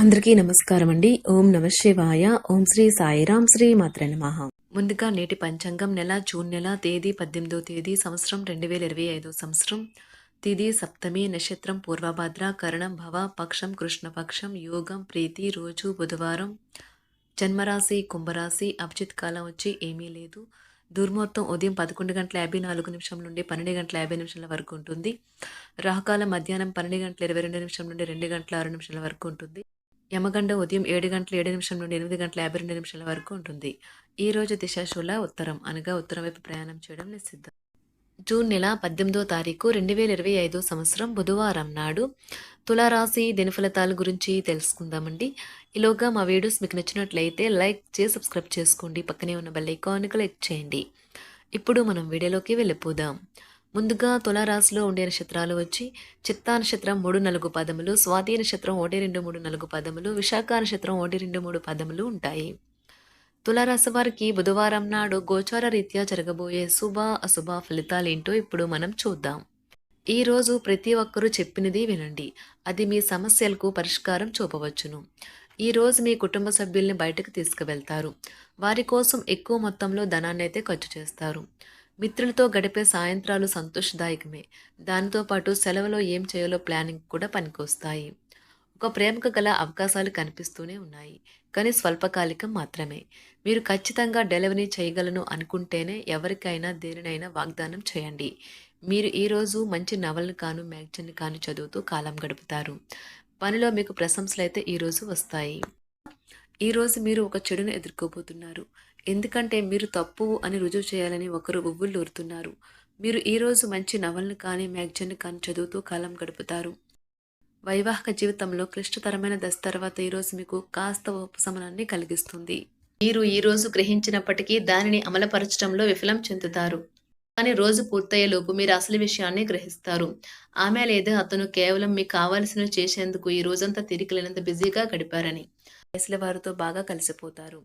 అందరికీ నమస్కారం అండి ఓం నమ శివాయ. ఓం శ్రీ సాయిరాం శ్రీ మాత్ర నమః. ముందుగా నేటి పంచాంగం నెల జూన్ నెల తేదీ పద్దెనిమిదో తేదీ సంవత్సరం రెండు వేల ఇరవై ఐదో సంవత్సరం. తిది సప్తమి నక్షత్రం పూర్వభద్ర కరణం భవ పక్షం కృష్ణపక్షం యోగం ప్రీతి రోజు బుధవారం. జన్మరాశి కుంభరాశి అభిజిత్ కాలం వచ్చి ఏమీ లేదు. దుర్మొత్తం ఉదయం పదకొండు గంటల యాభై నాలుగు నిమిషం నుండి పన్నెండు గంటల యాభై నిమిషాల వరకు ఉంటుంది. రాహకాలం మధ్యాహ్నం పన్నెండు గంటల ఇరవై రెండు నిమిషం నుండి రెండు గంటల ఆరు నిమిషాల వరకు ఉంటుంది. యమగండ ఉదయం ఏడు గంటల ఏడు నిమిషం నుండి ఎనిమిది గంటల యాభై రెండు నిమిషాల వరకు ఉంటుంది. ఈ రోజు దిశాశూల ఉత్తరం అనగా ఉత్తరం వైపు ప్రయాణం చేయడం నిషిద్ధం. జూన్ నెల పద్దెనిమిదో తారీఖు రెండు వేల ఇరవై ఐదో సంవత్సరం బుధవారం నాడు తులారాశి దినఫలితాల గురించి తెలుసుకుందామండి. ఈలోగా మా వీడియోస్ మీకు నచ్చినట్లయితే లైక్ చేసి సబ్స్క్రైబ్ చేసుకోండి. పక్కనే ఉన్న బెల్ ఐకాన్ క్లిక్ చేయండి. ఇప్పుడు మనం వీడియోలోకి వెళ్ళిపోదాం. ముందుగా తులారాశిలో ఉండే నక్షత్రాలు వచ్చి చిత్తా నక్షత్రం మూడు నలుగు పదములు స్వాతి నక్షత్రం ఒకటి రెండు మూడు నలుగు పదములు విశాఖ నక్షత్రం ఒకటి రెండు మూడు పదములు ఉంటాయి. తులారాశి వారికి బుధవారం నాడు గోచార రీత్యా జరగబోయే శుభ అశుభ ఫలితాలేంటో ఇప్పుడు మనం చూద్దాం. ఈరోజు ప్రతి ఒక్కరూ చెప్పినది వినండి. అది మీ సమస్యలకు పరిష్కారం చూపవచ్చును. ఈరోజు మీ కుటుంబ సభ్యుల్ని బయటకు తీసుకువెళ్తారు. వారి కోసం ఎక్కువ మొత్తంలో ధనాన్ని అయితే ఖర్చు చేస్తారు. మిత్రులతో గడిపే సాయంత్రాలు సంతోషదాయకమే. దానితో పాటు సెలవులో ఏం చేయాలో ప్లానింగ్ కూడా పనికొస్తాయి. ఒక ప్రేమకు గల అవకాశాలు కనిపిస్తూనే ఉన్నాయి. కానీ స్వల్పకాలికం మాత్రమే. మీరు ఖచ్చితంగా డెలివరీ చేయగలను అనుకుంటేనే ఎవరికైనా దేనినైనా వాగ్దానం చేయండి. మీరు ఈరోజు మంచి నవలను కాను మ్యాగజైన్ కాను చదువుతూ కాలం గడుపుతారు. పనిలో మీకు ప్రశంసలు అయితే ఈరోజు వస్తాయి. ఈరోజు మీరు ఒక చెడును ఎదుర్కోబోతున్నారు. ఎందుకంటే మీరు తప్పు అని రుజువు చేయాలని ఒకరు ఉవ్వుళ్ళూరుతున్నారు మీరు ఈరోజు మంచి నవలను కానీ మ్యాగజైన్ కానీ చదువుతూ కాలం గడుపుతారు. వైవాహిక జీవితంలో క్లిష్టతరమైన దశ తర్వాత ఈరోజు మీకు కాస్త ఉపశమనాన్ని కలిగిస్తుంది. మీరు ఈరోజు గ్రహించినప్పటికీ దానిని అమలుపరచడంలో విఫలం చెందుతారు. కానీ రోజు పూర్తయ్యేలోపు మీరు అసలు విషయాన్ని గ్రహిస్తారు. ఆమె లేదా అతను కేవలం మీకు కావాల్సినవి చేసేందుకు ఈ రోజంతా తిరిగిలేనంత బిజీగా గడిపారని. వయసుల వారితో బాగా కలిసిపోతారు.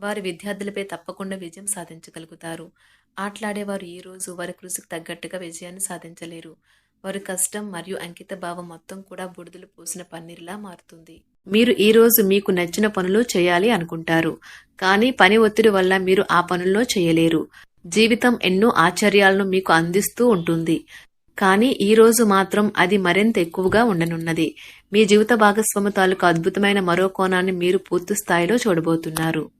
వారి విద్యార్థులపై తప్పకుండా విజయం సాధించగలుగుతారు. ఆటలాడేవారు ఈ రోజు వారి కృషికి తగ్గట్టుగా విజయాన్ని సాధించలేరు. వారి కష్టం మరియు అంకిత భావం మొత్తం కూడా బుడిదలు పోసిన పన్నీర్లా మారుతుంది. మీరు ఈ రోజు మీకు నచ్చిన పనులు చేయాలి అనుకుంటారు. కానీ పని ఒత్తిడి వల్ల మీరు ఆ పనుల్లో చేయలేరు. జీవితం ఎన్నో ఆశ్చర్యాలను మీకు అందిస్తూ ఉంటుంది. కానీ ఈ రోజు మాత్రం అది మరింత ఎక్కువగా ఉండనున్నది. మీ జీవిత భాగస్వామి తాలూకు అద్భుతమైన మరో కోణాన్ని మీరు పూర్తి స్థాయిలో చూడబోతున్నారు.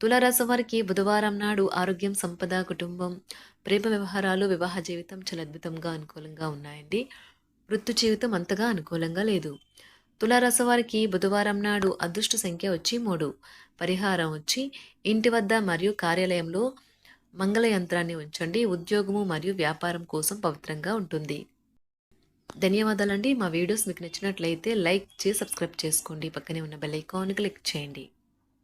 తులారాశి వారికి బుధవారం నాడు ఆరోగ్యం సంపద కుటుంబం ప్రేమ వ్యవహారాలు వివాహ జీవితం చాలా అద్భుతంగా అనుకూలంగా ఉన్నాయండి. వృత్తి జీవితం అంతగా అనుకూలంగా లేదు. తులారాశి వారికి బుధవారం నాడు అదృష్ట సంఖ్య వచ్చి మూడు. పరిహారం వచ్చి ఇంటి వద్ద మరియు కార్యాలయంలో మంగళ యంత్రాన్ని ఉంచండి. ఉద్యోగము మరియు వ్యాపారం కోసం పవిత్రంగా ఉంటుంది. ధన్యవాదాలండి. మా వీడియోస్ మీకు నచ్చినట్లయితే లైక్ చేసి సబ్స్క్రైబ్ చేసుకోండి. పక్కనే ఉన్న బెల్ ఐకాన్ క్లిక్ చేయండి.